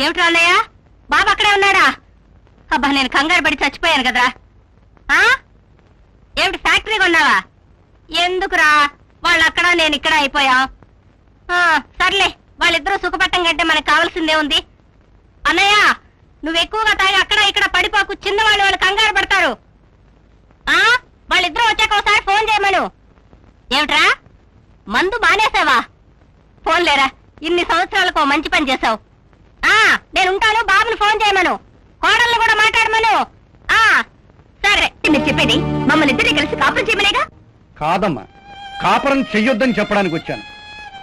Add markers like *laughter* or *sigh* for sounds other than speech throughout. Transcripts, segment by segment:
ఏమిటి అన్నయ్య? బాబు అక్కడే ఉన్నాడా? అబ్బా నేను కంగారు పడి చచ్చిపోయాను కదరా. ఆ? ఏమిటి ఫ్యాక్టరీ కొన్నావా? ఎందుకురా? వాళ్ళు అక్కడ నేను ఇక్కడ అయిపోయా. ఆ, సర్లే వాళ్ళిద్దరూ సుఖపట్టం కంటే మనకు కావాల్సిందే ఉంది. అన్నయ్య నువ్వు ఎక్కువగా తాగి అక్కడ ఇక్కడ పడిపోకు చిన్నవాళ్ళు వాళ్ళు కంగారు పడతారు. ఆ? వాళ్ళిద్దరూ వచ్చాక ఒకసారి ఫోన్ చేయమను ఏమిట్రా? మందు మానేసావా? ఫోన్ లేరా? ఇన్ని సంవత్సరాలకు ఓ మంచి పని చేశావు. ఆ నేను ఉంటాను బాబుని ఫోన్ చేయమను. కోడల్ని కూడా మాట్లాడమను. ఆ సరే మీరు చెప్పేది మమ్మల్ని ఇద్దరిని కలిసి కాపురం చేయమనేగా? కాదమ్మా కాపురం చెయ్యొద్దని చెప్పడానికి వచ్చాను.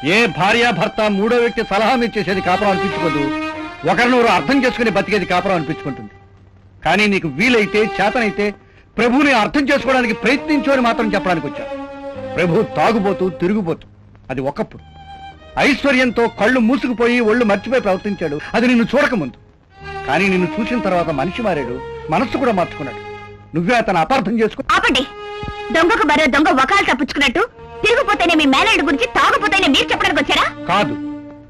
ఏ భార్యాభర్త మూడో వ్యక్తి సలహా మీరు చేసేది కాపురం అనిపించుకోదు. ఒకరినొకరు అర్థం చేసుకుని బతికేది కాపురం అనిపించుకుంటుంది. కానీ నీకు వీలైతే చేతనైతే ప్రభువుని అర్థం చేసుకోవడానికి ప్రయత్నించు అని మాత్రం చెప్పడానికి వచ్చాను. ప్రభు తాగుబోతూ తిరుగుబోతూ అది ఒకప్పుడు. ఐశ్వర్యంతో కళ్ళు మూసుకుపోయి ఒళ్ళు మర్చిపోయి ప్రవర్తించాడు. అది నిన్ను చూడకముందు కానీ నిన్ను చూసిన తర్వాత మనిషి మారాడు. మనస్సు కూడా మార్చుకున్నాడు. నువ్వే అతను అపార్థం చేసుకు ఆపండి. దొంగకు మరో దొంగ వకాలు తప్పించుకున్నట్టు తిరిగిపోతేనే మీ మేనల్డ్ గురించి తాగుపోతేనే మీరు చెప్పడానికి వచ్చారా? కాదు.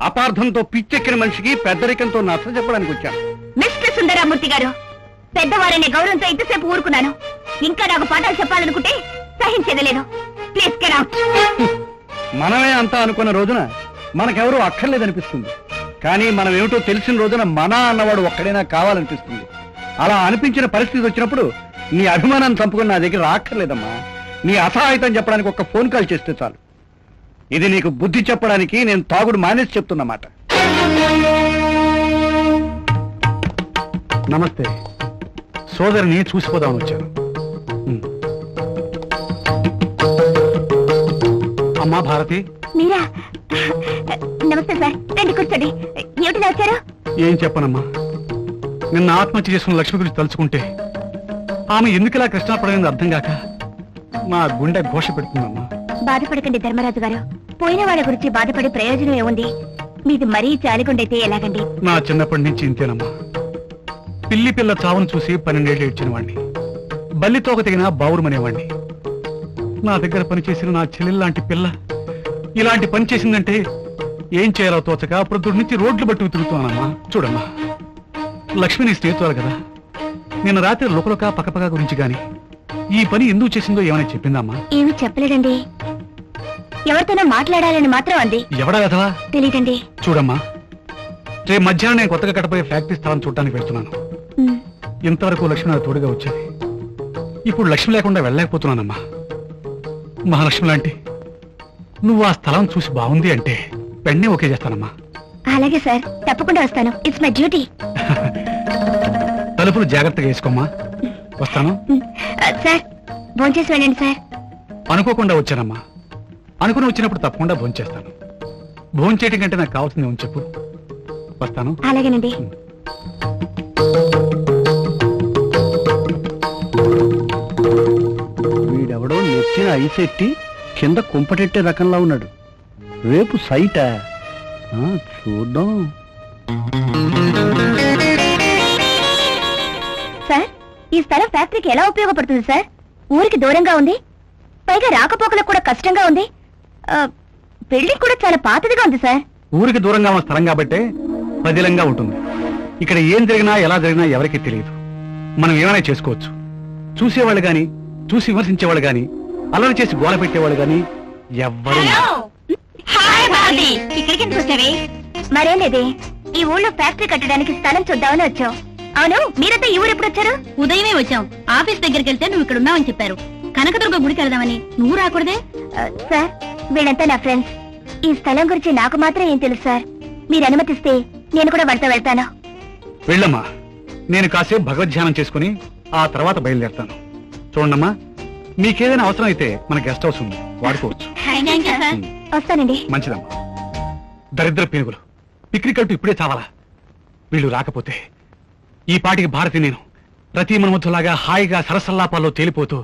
అపార్థంతో పిచ్చెక్కిన మనిషికి పెద్దరికంతో నచ్చ చెప్పడానికి వచ్చాను. మిస్టర్ సుందరామూర్తి గారు పెద్దవారనే గౌరవంతో ఇంతసేపు ఊరుకున్నాను. ఇంకా నాకు పాఠాలు చెప్పాలనుకుంటే సహించేది లేదు. Please get out. మనమే అంతా అనుకున్న రోజున మనకెవరూ అక్కర్లేదనిపిస్తుంది. కానీ మనం ఏమిటో తెలిసిన రోజున మన అన్నవాడు ఒక్కడైనా కావాలనిపిస్తుంది. అలా అనిపించిన పరిస్థితి వచ్చినప్పుడు నీ అభిమానాన్ని చంపుకుని నా దగ్గర రాక్కర్లేదమ్మా. నీ అసహాయతం చెప్పడానికి ఒక ఫోన్ కాల్ చేస్తే చాలు. ఇది నీకు బుద్ధి చెప్పడానికి నేను తాగుడు మానేసి చెప్తున్నమాట. నమస్తే. సోదరిని చూసిపోదామని వచ్చాను. అమ్మా భారతి. మీరా నమస్తే సార్ రండి కూర్చోండి. ఏమిటి వచ్చారు? ఏం చెప్పనమ్మా. నిన్న ఆత్మహత్య చేసుకున్న లక్ష్మి గురించి తలుచుకుంటే ఆమె ఎందుకులా కృష్ణాపడమైంది అర్థం కాక నా గుండె ఘోష పెడుతుందమ్మా. బాధపడకండి ధర్మరాజు గారు. పోయిన వాళ్ళ గురించి బాధపడే ప్రయోజనం ఏముంది? మీది మరీ జాలిగుండైతే ఎలాగండి? నా చిన్నప్పటి నుంచి ఇంతేనమ్మా. పిల్లి పిల్ల చావును చూసి పన్నెండేళ్ళు ఏడ్చిన వాణ్ణి. బల్లితోక తెగిన బావురుమనేవాణ్ణి. నా దగ్గర పనిచేసిన నా చెల్లెల్లాంటి పిల్ల ఇలాంటి పని చేసిందంటే ఏం చేయాలో తోచక ప్రొద్దుడి నుంచి రోడ్లు బట్టి తిరుగుతున్నానమ్మా చూడమ్మా. లక్ష్మి నీ స్నేహితురాలు కదా. నిన్న రాత్రి లోకలక పక్కపక్క గురించి గాని ఈ పని ఎందుకు చేసిందో ఏమైనా చెప్పిందమ్మా? ఏమి చెప్పలేదండి. ఎవరితోనో మాట్లాడాలని మాత్రం అంది. ఎవడా కథవా తెలియదండి చూడమ్మా. రేపు మధ్యాహ్నం నేను కొత్తగా కట్టబోయే ఫ్యాక్టరీ స్థలం చూడటానికి వెళ్తున్నాను. ఇంతవరకు లక్ష్మి నాకు తోడుగా వచ్చేది. ఇప్పుడు లక్ష్మి లేకుండా వెళ్ళలేకపోతున్నానమ్మా. మహాలక్ష్మి లాంటి నువ్వు ఆ స్థలం చూసి బాగుంది అంటే వెంటనే ఓకే చేస్తానమ్మా. అలాగే సార్ తప్పకుండా వస్తాను. ఇట్స్ మై డ్యూటీ తలుపులు జాగ్రత్తగా వేసుకోమ్మా. వస్తాను. సార్ భోంచేసి వెళ్ళండి సార్. అనుకోకుండా వచ్చానమ్మా. అనుకుని వచ్చినప్పుడు తప్పకుండా భోంచేస్తాను. భోంచేయటం కంటే నాకు కావాల్సింది ఉంది చెప్పు. వస్తాను. అలాగేనండి. వీడెవడో నెత్తిన ఐసెట్టి కింద కుంపటెట్టే రకంలా ఉన్నాడు. రేపు సైటా? ఆ, చూద్దాం. సార్ ఈ స్థలం ఫ్యాక్టరీకి ఎలా ఉపయోగపడుతుంది సార్? ఊరికి దూరంగా ఉంది. పైగా రాకపోకలకు కూడా కష్టంగా ఉంది. ఆ, బిల్డింగ్ కూడా చాలా పాతదిగా ఉంది సార్. ఊరికి దూరంగా ఉన్న స్థలం కాబట్టే పదిలంగా ఉంటుంది. ఇక్కడ ఏం జరిగినా ఎలా జరిగినా ఎవరికీ తెలియదు. మనం ఏమైనా చేసుకోవచ్చు. చూసేవాళ్ళు గాని చూసి విమర్శించేవాళ్ళు గాని అల్లరి చేసి గోల పెట్టేవాళ్ళు గాని ఎవ్వరూ. హాయ్ భారతి ఇక్కడికి ఎందుకు వచ్చావి? మరేం లేదే. ఈ ఊళ్ళో ఫ్యాక్టరీ కట్టడానికి స్థలం చూద్దామని వచ్చాం అవును మీరంతా ఈ ఊరు ఎప్పుడు వచ్చారు? ఉదయమే వచ్చాం. ఆఫీస్ దగ్గరికి వెళ్తే నువ్వు ఇక్కడ ఉన్నావని చెప్పారు. కనకదుర్గ గుడికి వెళ్దామని. నువ్వు రాకూడదే? సార్ వీళ్ళంతా నా ఫ్రెండ్స్. ఈ స్థలం గురించి నాకు మాత్రం ఏం తెలుసు సార్? మీరు అనుమతిస్తే నేను కూడా వాళ్ళతో వెళ్తాను. వెళ్ళమ్మా. నేను కాసేపు భగవద్ధ్యానం చేసుకుని ఆ తర్వాత బయలుదేరతాను. చూడమ్మా. మీకేదైనా అవసరం అయితే మన గెస్ట్ హౌస్ ఉంది. వాడుకోవచ్చు. వస్తానండి. మంచిదమ్మా. దరిద్ర పీనుగులు. పిక్నిక్ అంటూ ఇప్పుడే చావాలా? వీళ్ళు రాకపోతే ఈ పాటికి భారతి నేను ప్రతి మన్మధులాగా హాయిగా సరసల్లాపాల్లో తేలిపోతూ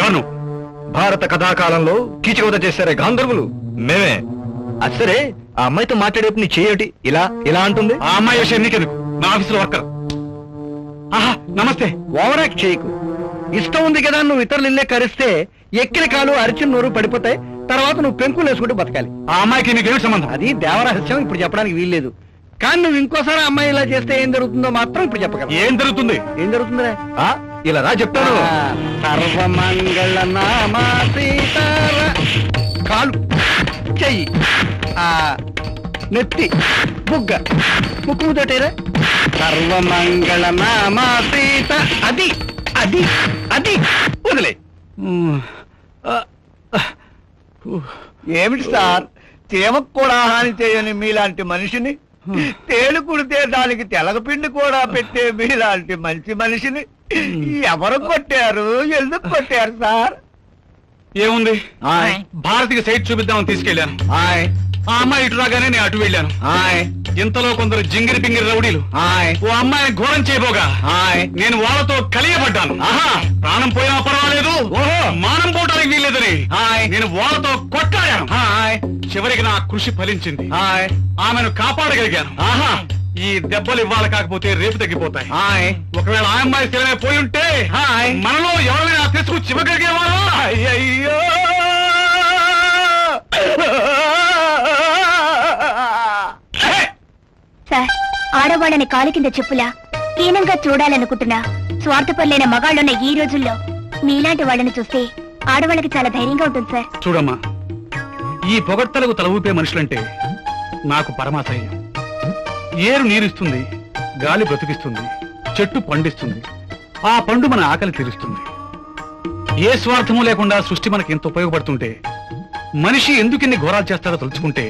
ఎవరు? భారత కథాకాలంలో కీచకవత చేశారే గాంధర్వులు. మేమే. అసరే ఆ అమ్మాయితో మాట్లాడేపు నీ చేయటి ఇలా ఇలా అంటుంది? ఆ అమ్మాయి విషయం నీకెందుకు? నా ఆఫీసులో వర్కర్. ఆహా నమస్తే. ఓవరాక్ చేయకు. ఇష్టం ఉంది కదా నువ్వు ఇతరులు ఇల్లే కరిస్తే ఎక్కిన కాలు అరిచిన నోరు పడిపోతాయి. తర్వాత నువ్వు పెంకులు వేసుకుంటూ బతకాలి. ఆ అమ్మాయికి నీకేమి సంబంధం? అది దేవరహస్యం ఇప్పుడు చెప్పడానికి వీల్లేదు. కానీ నువ్వు ఇంకోసారి అమ్మాయి ఇలా చేస్తే ఏం జరుగుతుందో మాత్రం ఇప్పుడు చెప్పగలను ఏం జరుగుతుంది? ఏం జరుగుతుందిరా? ఆ, ఇలా రా చెప్తాను. సర్వమంగళ నామ సీతార. కాలు చెయ్యి ఆ నెత్తి బుగ్గ ముక్కు ముద్దటేరా? సర్వమంగళ నామ సీత. అది. అది అది వదిలే. ఏమిటి సార్? చీమకు కూడా హాని చేయని మీలాంటి మనిషిని తేలు కుడితే దానికి తెలగపిండి కూడా పెట్టే మీలాంటి మంచి మనిషిని ఎవరు కొట్టారు? ఎందుకు కొట్టారు సార్? ఏముంది? ఆయ్. భారతికి సైట్ చూపిద్దామని తీసుకెళ్ళాను ఆయ్. ఆ అమ్మాయి ఇటు రాగానే నేను అటు వెళ్ళాను. ఆయ్. ఇంతలో కొందరు జింగిరి పింగిరి రౌడీలు. ఆయ్ ఓ అమ్మాయిని ఘోరం చేయబోగా. ఆయ్ నేను వాళ్ళతో కలియబడ్డాను. ఆహా. ప్రాణం పోయినా పర్వాలేదు. ఓహో. మానం పోవటానికి వీల్లేదని. నేను వాళ్ళతో కొట్లాడాను. చివరికి నా కృషి ఫలించింది. ఆయ్ ఆమెను కాపాడగలిగాను. ఆహా. ఈ దెబ్బలు ఇవ్వాలి కాకపోతే రేపు తగ్గిపోతాయి. ఆయ్ ఒకవేళ ఆ అమ్మాయి శిలమే పోయి ఉంటే. మనలో ఎవరైనా తీసుకొచ్చి ఇవ్వగలిగేవారు అయ్యయ్యో. *laughs* సార్ ఆడవాళ్ళని కాలు కింద చెప్పులా హీనంగా చూడాలనుకుంటున్నా. స్వార్థపరులైన మగాళ్ళున్న ఈ రోజుల్లో మీలాంటి వాళ్ళని చూస్తే ఆడవాళ్ళకి చాలా ధైర్యంగా ఉంటుంది సార్. చూడమ్మా ఈ పొగడ్తలకు తల ఊపే మనుషులంటే నాకు పరమాసహ్యం ఏరు నీరిస్తుంది గాలి బ్రతికిస్తుంది చెట్టు పండిస్తుంది ఆ పండు మన ఆకలి తీరుస్తుంది. ఏ స్వార్థము లేకుండా సృష్టి మనకి ఎంత ఉపయోగపడుతుంటే మనిషి ఎందుకిన్ని ఘోరాలు చేస్తారో తలుచుకుంటే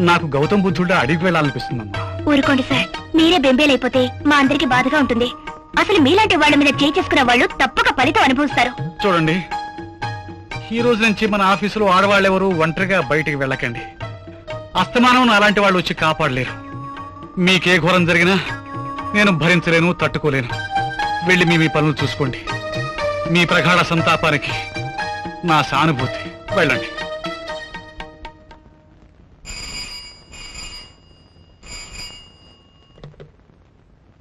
నాకు గౌతమ్ బుద్ధుడా అడిగి వెళ్ళాలనిపిస్తుందమ్మా. ఊరుకోండి సార్. మీరే బెంబేలైపోతే మా అందరికి బాధగా ఉంటుంది. అసలు మీలాంటి వాళ్ళ మీద చేయి చేసుకున్న వాళ్ళు తప్పక ఫలితం అనుభవిస్తారు. చూడండి. ఈ రోజు నుంచి మన ఆఫీసులో ఆడవాళ్ళెవరూ ఒంటరిగా బయటికి వెళ్ళకండి. అస్తమానం అలాంటి వాళ్ళు వచ్చి కాపాడలేరు. మీకే ఘోరం జరిగినా నేను భరించలేను తట్టుకోలేను. వెళ్ళి మీ మీ పనులు చూసుకోండి. మీ ప్రగాఢ సంతాపానికి నా సానుభూతి. వెళ్ళండి.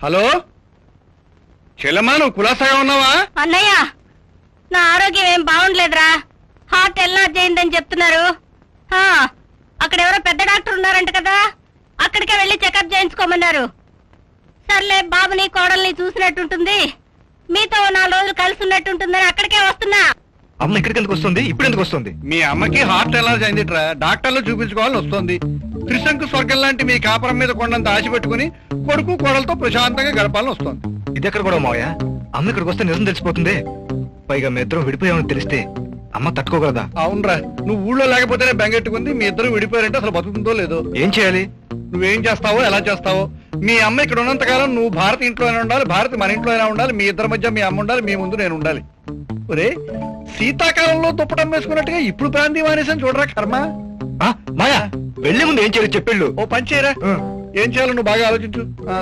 హలో? చెల్లమ్మా నువ్వు కులాసాగా ఉన్నావా? అన్నయ్య నా ఆరోగ్యం ఏం బాగుండలేదురా. హార్ట్ ఎల్లాజ్ అయిందని చెప్తున్నారు. అక్కడ ఎవరో పెద్ద డాక్టర్ ఉన్నారంట కదా. అక్కడికే వెళ్ళి చెకప్ చేయించుకోమన్నారు. సర్లే బాబుని కోడల్ని చూసినట్టుంటుంది. మీతో నాలుగు రోజులు కలిసి ఉన్నట్టుంటుందని అక్కడికే వస్తున్నా. అమ్మ ఇక్కడికి ఎందుకు వస్తుంది? ఇప్పుడు ఎందుకు వస్తుంది? మీ అమ్మకి హార్ట్ ఎలర్జీ అయిందిట్రా. డాక్టర్లు చూపించుకోవాలని వస్తుంది. త్రిశంకు స్వర్గం లాంటి మీ కాపురం మీద కొండంత ఆశ పెట్టుకుని కొడుకు కోడలతో ప్రశాంతంగా గడపాలని వస్తుంది. ఇది ఎక్కడ కూడా మావయ్య? అమ్మ ఇక్కడికి వస్తే నిజం తెలిసిపోతుంది. పైగా మీ ఇద్దరం విడిపోయామని తెలిస్తే అమ్మ తట్టుకోగలదా? అవునరా నువ్వు ఊళ్ళో లేకపోతేనే బెంగెట్టుకుంది మీ ఇద్దరు విడిపోయారంటే అసలు బతుకుతుందో లేదో. ఏం చేయాలి? నువ్వేం చేస్తావో ఎలా చేస్తావో? మీ అమ్మ ఇక్కడ ఉన్నంత కాలం నువ్వు భారత ఇంట్లోనే ఉండాలి భారతి మన ఇంట్లో అయినా ఉండాలి మీ ఇద్దరి మధ్య మీ అమ్మ ఉండాలి మీ ముందు నేను ఉండాలి. ఒరే శీతాకాలంలో దుప్పటం వేసుకున్నట్టుగా ఇప్పుడు ప్రాంతీయ మానేసాను చూడరా కర్మ. మాయా వెళ్ళే ముందు ఏం చేయాలి చెప్పేళ్ళు. ఓ పని చేయరా. ఏం చేయాలో నువ్వు బాగా ఆలోచించు. ఆ.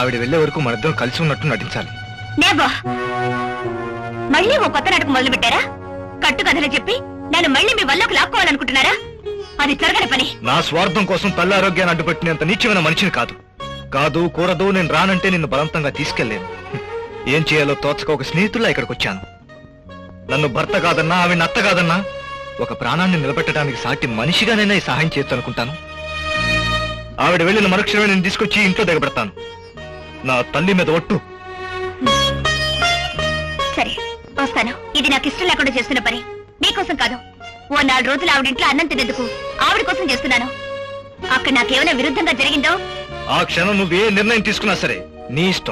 ఆవిడ వెళ్ళే వరకు మన ఇద్దరం కలిసి ఉన్నట్టు నటించాలి. మళ్ళీ ఓ కొత్త నాటకం మొదలు పెట్టారా? కట్టు కథలు చెప్పి నన్ను మళ్ళీ మీ వల్లకు లాక్కోవాలనుకుంటున్నారా? అది జరగని పని. నా స్వార్థం కోసం తల్లి ఆరోగ్యాన్ని అడ్డుపెట్టినంత నీచమైన మనిషిని కాదు. కాదు కూరదు నేను రానంటే నిన్ను బలవంతంగా తీసుకెళ్ళేను. ఏం చేయాలో తోచక ఒక స్నేహితుల్లా ఇక్కడికి వచ్చాను నన్ను భర్త కాదన్నా ఆమె అత్త కాదన్నా ఒక ప్రాణాన్ని నిలబెట్టడానికి సాటి మనిషిగానైనా ఈ సహాయం చేయొచ్చు అనుకుంటాను. ఆవిడ వెళ్ళిన మరుక్షణమే నేను తీసుకొచ్చి ఇంట్లో దిగబెడతాను. నా తల్లి మీద ఒట్టు. సరే వస్తాను. ఇది నాకు ఇష్టం లేకుండా చేస్తున్న పని. మీకోసం కాదు. ఓ నాలుగు రోజులు ఆవిడ ఇంట్లో అన్నం తినేందుకు ఆవిడ కోసం చేస్తున్నాను. అక్కడ నాకేమైనా విరుద్ధంగా జరిగిందో? ఆ క్షణం నువ్వే నిర్ణయం తీసుకున్నా సరే నీ ఇష్టం.